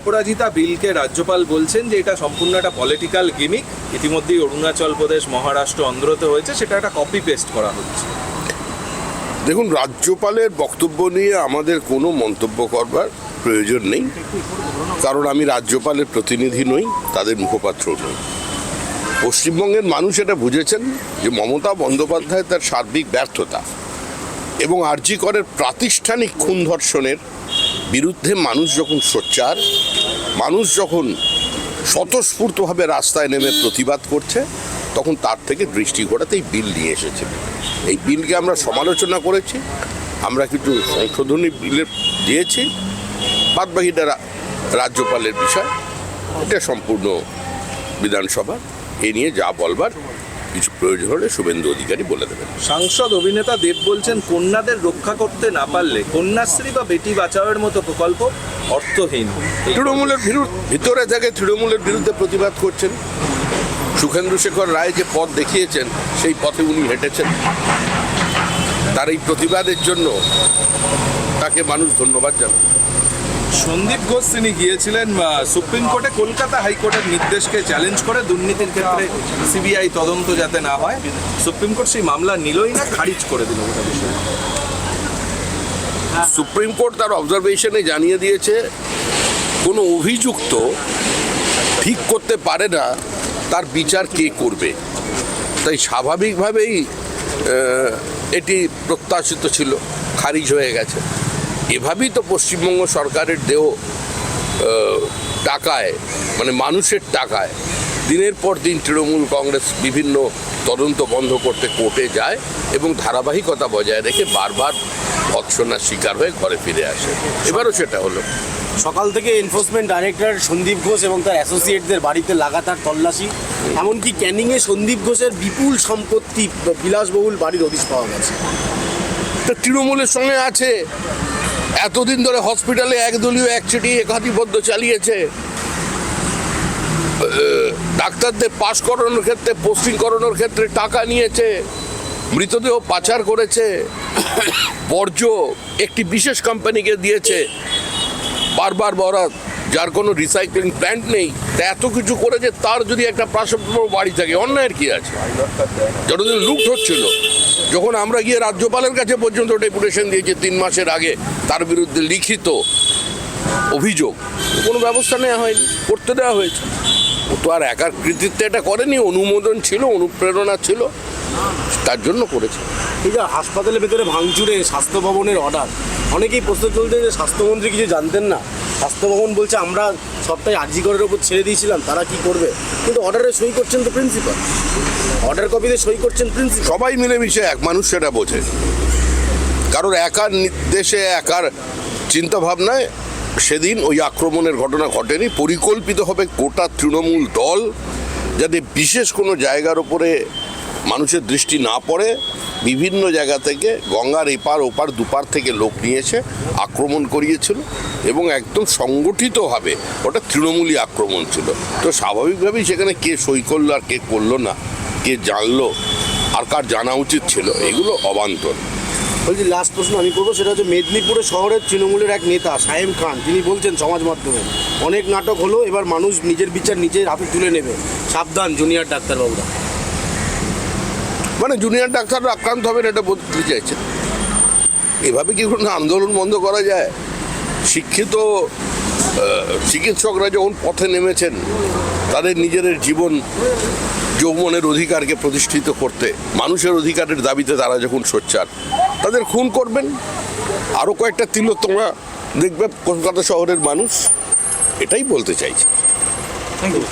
অপরাজিতা বিলকে রাজ্যপাল বলছেন যে এটা সম্পূর্ণ একটা পলিটিক্যাল গিমিক ইতিমধ্যেই অরুণাচল প্রদেশ, মহারাষ্ট্র অন্ধ্রতে হয়েছে, সেটা একটা কপি পেস্ট করা হচ্ছে। দেখুন, রাজ্যপালের বক্তব্য নিয়ে আমাদের কোনো মন্তব্য করবার প্রয়োজন নেই। কারণ আমি রাজ্যপালের প্রতিনিধি নই, তাদের মুখপাত্র নই। পশ্চিমবঙ্গের মানুষ এটা বুঝেছেন যে মমতা বন্দ্যোপাধ্যায় তার সার্বিক ব্যর্থতা এবং আরজি করের প্রাতিষ্ঠানিক খুন ধর্ষণের বিরুদ্ধে মানুষ যখন সোচ্চার, মানুষ যখন স্বতঃস্ফূর্তভাবে রাস্তায় নেমে প্রতিবাদ করছে, তখন তার থেকে দৃষ্টি ঘোরাতে এই বিল নিয়ে এসেছে। এই বিলকে আমরা সমালোচনা করেছি, আমরা কিছু সংশোধনী বিলের দিয়েছি বাদবাকিটা রাজ্যপালের বিষয়, এটা সম্পূর্ণ বিধানসভা, এ নিয়ে যা বলবার কিছু প্রয়োজন হলে শুভেন্দু অধিকারী বলে দেবেন। সাংসদ অভিনেতা দেব বলছেন কন্যাদের রক্ষা করতে না পারলে কন্যাশ্রী বা বেটি বাঁচাওয়ের মতো প্রকল্প অর্থহীন। তৃণমূলের বিরুদ্ধে ভিতরে থেকে তৃণমূলের বিরুদ্ধে প্রতিবাদ করছেন। সুখেন্দু শেখর রায় যে পথ দেখিয়েছেন সেই পথে উনি হেঁটেছেন। তার এই প্রতিবাদের জন্য তাকে মানুষ ধন্যবাদ জানান। সন্দীপ ঘোষ তিনি গিয়েছিলেন সুপ্রিম কোর্টে, কলকাতা হাইকোর্টের নির্দেশকে চ্যালেঞ্জ করে দুর্নীতির ক্ষেত্রে সিবিআই তদন্ত যাতে না হয়। সুপ্রিম কোর্ট সেই মামলা নিলই না, খারিজ করে দিল গোটা বিষয় সুপ্রিম কোর্ট তার অবজারভেশনে জানিয়ে দিয়েছে, কোনো অভিযুক্ত ঠিক করতে পারে না, তার বিচার কে করবে? তাই স্বাভাবিকভাবেই এটি প্রত্যাশিত ছিল, খারিজ হয়ে গেছে। এভাবেই তো পশ্চিমবঙ্গ সরকারের দেহ টাকায় মানে মানুষের টাকায় দিনের পর দিন তৃণমূল কংগ্রেস বিভিন্ন তদন্ত বন্ধ করতে কোর্টে যায় এবং ধারাবাহিকতা বজায় রেখে বারবার ভৎসনার শিকার হয়ে ঘরে ফিরে আসে। এবারও সেটা হলো। সকাল থেকে এনফোর্সমেন্ট ডাইরেক্টর সন্দীপ ঘোষ এবং তার অ্যাসোসিয়েটদের বাড়িতে লাগাতার তল্লাশি এমনকি ক্যানিংয়ে সন্দীপ ঘোষের বিপুল সম্পত্তি বিলাসবহুল বাড়ির হদিশ পাওয়া গেছে। তো তৃণমূলের সঙ্গে আছে। এতদিন ধরে হসপিটালে একদলীয় একচেটি একাধিপত্য চালিয়েছে। ডাক্তারদের পাশ করানোর ক্ষেত্রে, পোস্টিং করানোর ক্ষেত্রে টাকা নিয়েছে, মৃতদেহ পাচার করেছে, বর্জ্য একটি বিশেষ কোম্পানিকে দিয়েছে। বারবার বরাদ যার কোনো রিসাইক্লিং প্ল্যান্ট নেই। তা এত কিছু করেছে তার যদি একটা প্রাসব্য বাড়ি থাকে, অন্যায়ের কি আছে? যতদিন লুট হচ্ছিল, যখন আমরা গিয়ে রাজ্যপালের কাছে পর্যন্ত ডেপুটেশন দিয়েছি তিন মাসের আগে, তার বিরুদ্ধে লিখিত অভিযোগ, কোনো ব্যবস্থা নেওয়া হয়নি, করতে দেওয়া হয়েছে। ও তো আর একার কৃতিত্বে এটা করেনি, অনুমোদন ছিল, অনুপ্রেরণা ছিল, তার জন্য করেছে। এই যে হাসপাতালের ভেতরে ভাঙচুরে স্বাস্থ্য ভবনের অর্ডার অনেকেই প্রশ্ন চলছে যে স্বাস্থ্যমন্ত্রী কিছু জানতেন না। স্বাস্থ্য ভবন বলছে আমরা সবটাই আর্জিকরের ওপর ছেড়ে দিয়েছিলাম, তারা কি করবে? কিন্তু অর্ডারে সই করছেন তো প্রিন্সিপাল অর্ডার কপিতে সই করছেন প্রিন্সিপাল সবাই মিলেমিশে এক, মানুষ সেটা বোঝে। কারোর একার নির্দেশে, একার চিন্তা ভাবনায় সেদিন ওই আক্রমণের ঘটনা ঘটেনি। পরিকল্পিতভাবে গোটা তৃণমূল দল, যাতে বিশেষ কোনো জায়গার উপরে মানুষের দৃষ্টি না পড়ে বিভিন্ন জায়গা থেকে গঙ্গার এপার ওপার দুপার থেকে লোক নিয়েছে আক্রমণ করিয়েছিল এবং একদম সংগঠিতভাবে ওটা তৃণমূলী আক্রমণ ছিল। তো স্বাভাবিকভাবেই সেখানে কে সই করল আর কে করল না, কে জানলো আর কার জানা উচিত ছিল, এগুলো অবান্তর। বলছি লাস্ট প্রশ্ন আমি করব, সেটা হচ্ছে মেদিনীপুরে শহরের তৃণমূলের এক নেতা, সায়েম খান তিনি বলছেন সমাজ মাধ্যমে, অনেক নাটক হলো, এবার মানুষ নিজের বিচার নিজের হাতে তুলে নেবে। সাবধান জুনিয়র ডাক্তারবাবুরা। মানে জুনিয়র ডাক্তাররা আক্রান্ত হবেন এটা বলতে চাইছেন? এভাবে কি কোনো আন্দোলন বন্ধ করা যায়? শিক্ষিত চিকিৎসকরা যখন পথে নেমেছেন, তাদের নিজেদের জীবন যৌবনের অধিকারকে প্রতিষ্ঠিত করতে, মানুষের অধিকারের দাবিতে তারা যখন সোচ্চার, তাদের খুন করবেন। আরও কয়েকটা তিলো তোমরা দেখবে কলকাতা শহরের মানুষ, এটাই বলতে চাইছি। Thank you